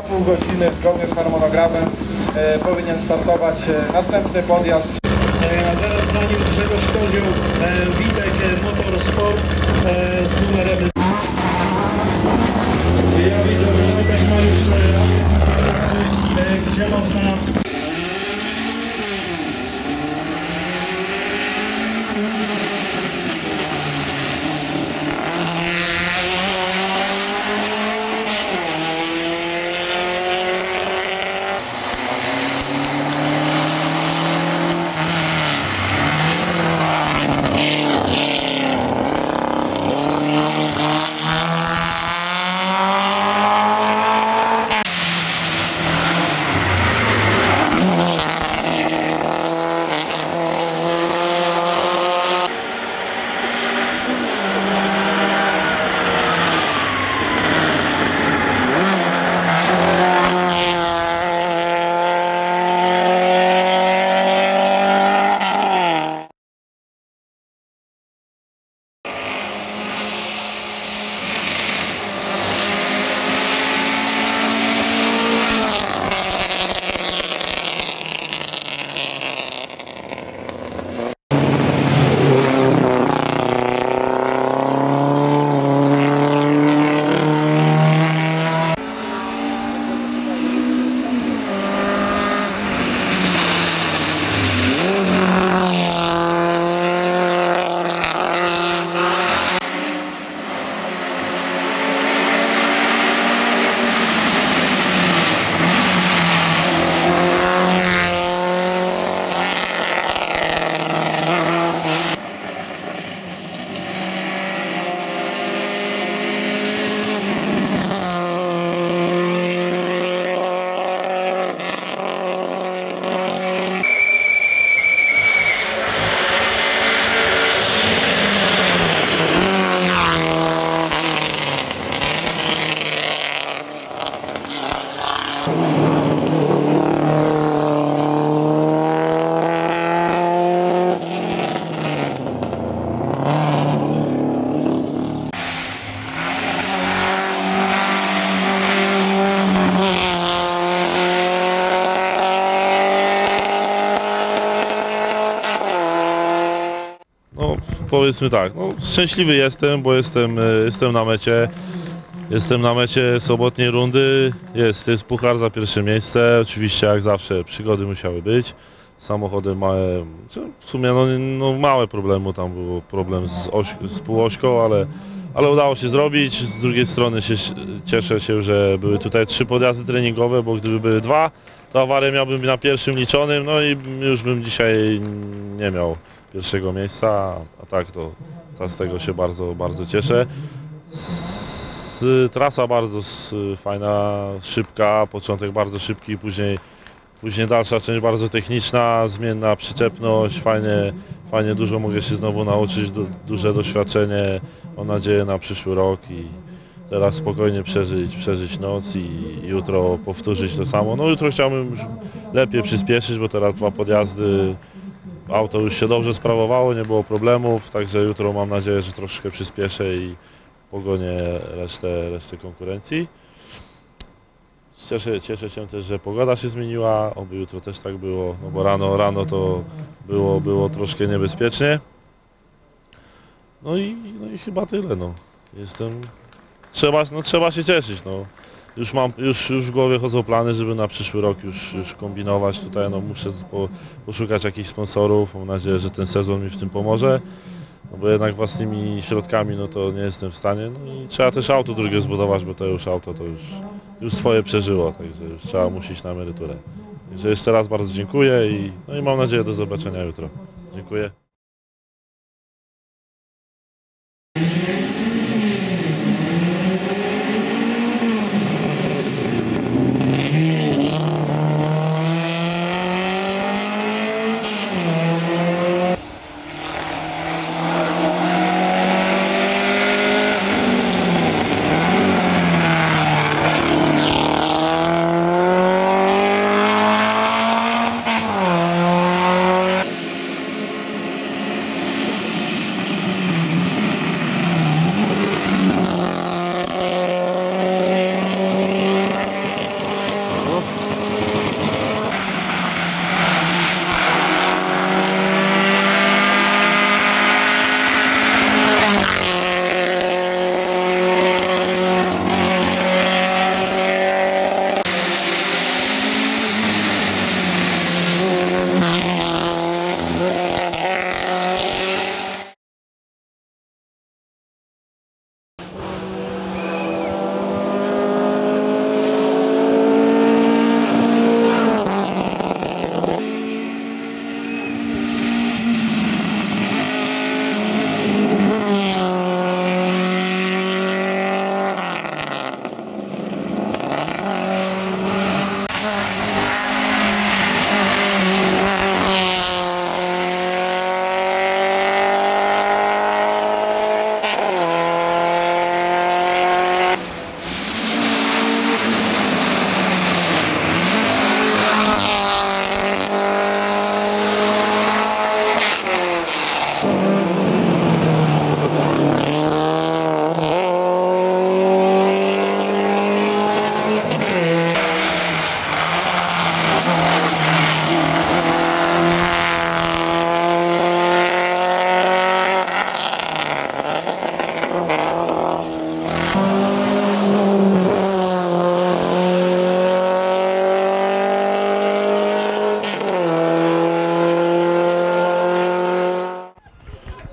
Za pół godziny, zgodnie z harmonogramem, e, powinien startować e, następny podjazd. E, A zaraz za nim Grzegorz Kozioł, e, Witek e, Motorsport z numerem. Ja widzę, że Wojtek ma już gdzie można powiedzmy tak, no, szczęśliwy jestem, bo jestem, e, jestem na mecie. Jestem na mecie sobotniej rundy. Jest, jest puchar za pierwsze miejsce. Oczywiście, jak zawsze, przygody musiały być. Samochodem małe, w sumie no, no, małe problemy, tam było problem z, oś, z półośką, ale, ale udało się zrobić. Z drugiej strony się, cieszę się, że były tutaj trzy podjazdy treningowe, bo gdyby były dwa, to awarię miałbym na pierwszym liczonym, no i już bym dzisiaj nie miał pierwszego miejsca, a tak to, z tego się bardzo, bardzo cieszę. S, trasa bardzo fajna, szybka, początek bardzo szybki, później, później dalsza część bardzo techniczna, zmienna przyczepność, fajnie, fajnie dużo mogę się znowu nauczyć, du, duże doświadczenie, mam nadzieję na przyszły rok i teraz spokojnie przeżyć, przeżyć noc i jutro powtórzyć to samo. No jutro chciałbym lepiej przyspieszyć, bo teraz dwa podjazdy, auto już się dobrze sprawowało, nie było problemów, także jutro mam nadzieję, że troszkę przyspieszę i pogonię resztę, resztę konkurencji. Cieszę, cieszę się też, że pogoda się zmieniła, oby jutro też tak było, no bo rano, rano to było, było troszkę niebezpiecznie. No i, no i chyba tyle, no. Jestem, trzeba, no trzeba się cieszyć, no. Już mam, już, już w głowie chodzą plany, żeby na przyszły rok już, już kombinować tutaj, no muszę po, poszukać jakichś sponsorów, mam nadzieję, że ten sezon mi w tym pomoże, no bo jednak własnymi środkami, no to nie jestem w stanie, no i trzeba też auto drugie zbudować, bo to już auto to już, już swoje przeżyło, także już trzeba musieć na emeryturę. Także jeszcze raz bardzo dziękuję i, no i mam nadzieję do zobaczenia jutro. Dziękuję.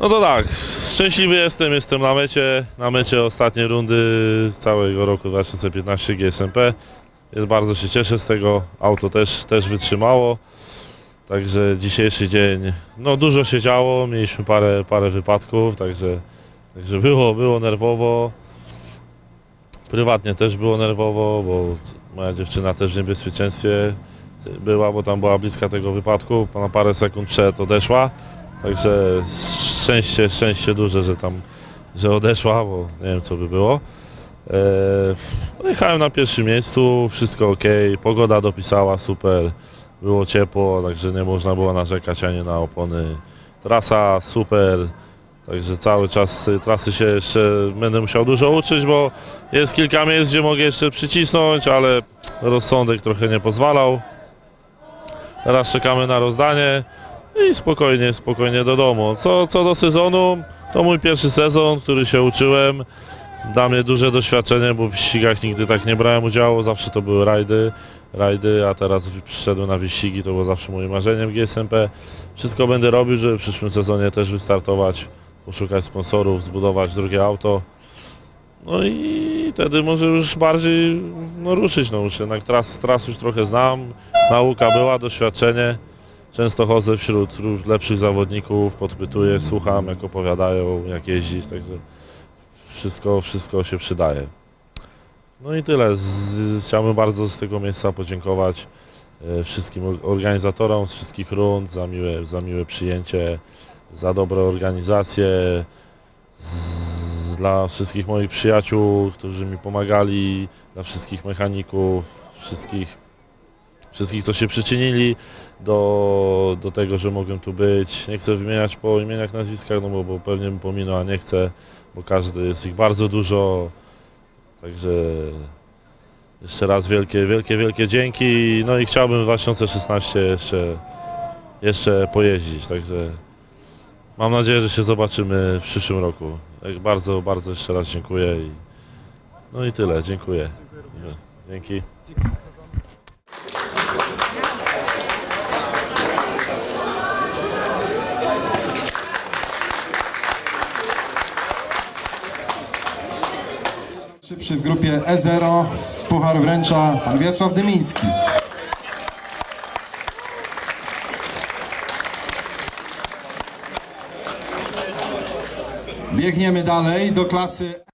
No to tak, szczęśliwy jestem, jestem na mecie, na mecie ostatniej rundy całego roku 2015 GSMP. Jest, bardzo się cieszę z tego, auto też, też wytrzymało. Także dzisiejszy dzień, no dużo się działo, mieliśmy parę, parę wypadków, także, także było, było nerwowo. Prywatnie też było nerwowo, bo moja dziewczyna też w niebezpieczeństwie była, bo tam była bliska tego wypadku, na parę sekund przed odeszła. Także szczęście, szczęście duże, że tam, że odeszła, bo nie wiem co by było. No jechałem na pierwszym miejscu, wszystko ok, pogoda dopisała, super, było ciepło, także nie można było narzekać ani na opony. Trasa super, także cały czas y, trasy się jeszcze będę musiał dużo uczyć, bo jest kilka miejsc, gdzie mogę jeszcze przycisnąć, ale rozsądek trochę nie pozwalał. Teraz czekamy na rozdanie i spokojnie, spokojnie do domu. Co, co do sezonu, to mój pierwszy sezon, który się uczyłem. Dla mnie duże doświadczenie, bo w wyścigach nigdy tak nie brałem udziału, zawsze to były rajdy, rajdy, a teraz przyszedłem na wyścigi, to było zawsze moim marzeniem GSMP. Wszystko będę robił, żeby w przyszłym sezonie też wystartować, poszukać sponsorów, zbudować drugie auto. No i wtedy może już bardziej no, ruszyć, no już jednak tras, tras już trochę znam, nauka była, doświadczenie. Często chodzę wśród ró- lepszych zawodników, podpytuję, słucham jak opowiadają, jak jeździć, także wszystko, wszystko się przydaje. No i tyle. Z, chciałbym bardzo z tego miejsca podziękować e, wszystkim or- organizatorom z wszystkich rund za miłe, za miłe przyjęcie, za dobrą organizację, z, dla wszystkich moich przyjaciół, którzy mi pomagali, dla wszystkich mechaników, wszystkich, wszystkich co się przyczynili do, do tego, że mogłem tu być. Nie chcę wymieniać po imieniach, nazwiskach, no bo, bo pewnie bym pominął, a nie chcę, bo każdy jest ich bardzo dużo. Także jeszcze raz wielkie, wielkie, wielkie dzięki. No i chciałbym w 2016 jeszcze, jeszcze pojeździć, także mam nadzieję, że się zobaczymy w przyszłym roku. Tak bardzo, bardzo jeszcze raz dziękuję. I, no i tyle, dziękuję. Dzięki. Szybszy w grupie E0, puchar wręcza pan Wiesław Dymiński. Biegniemy dalej do klasy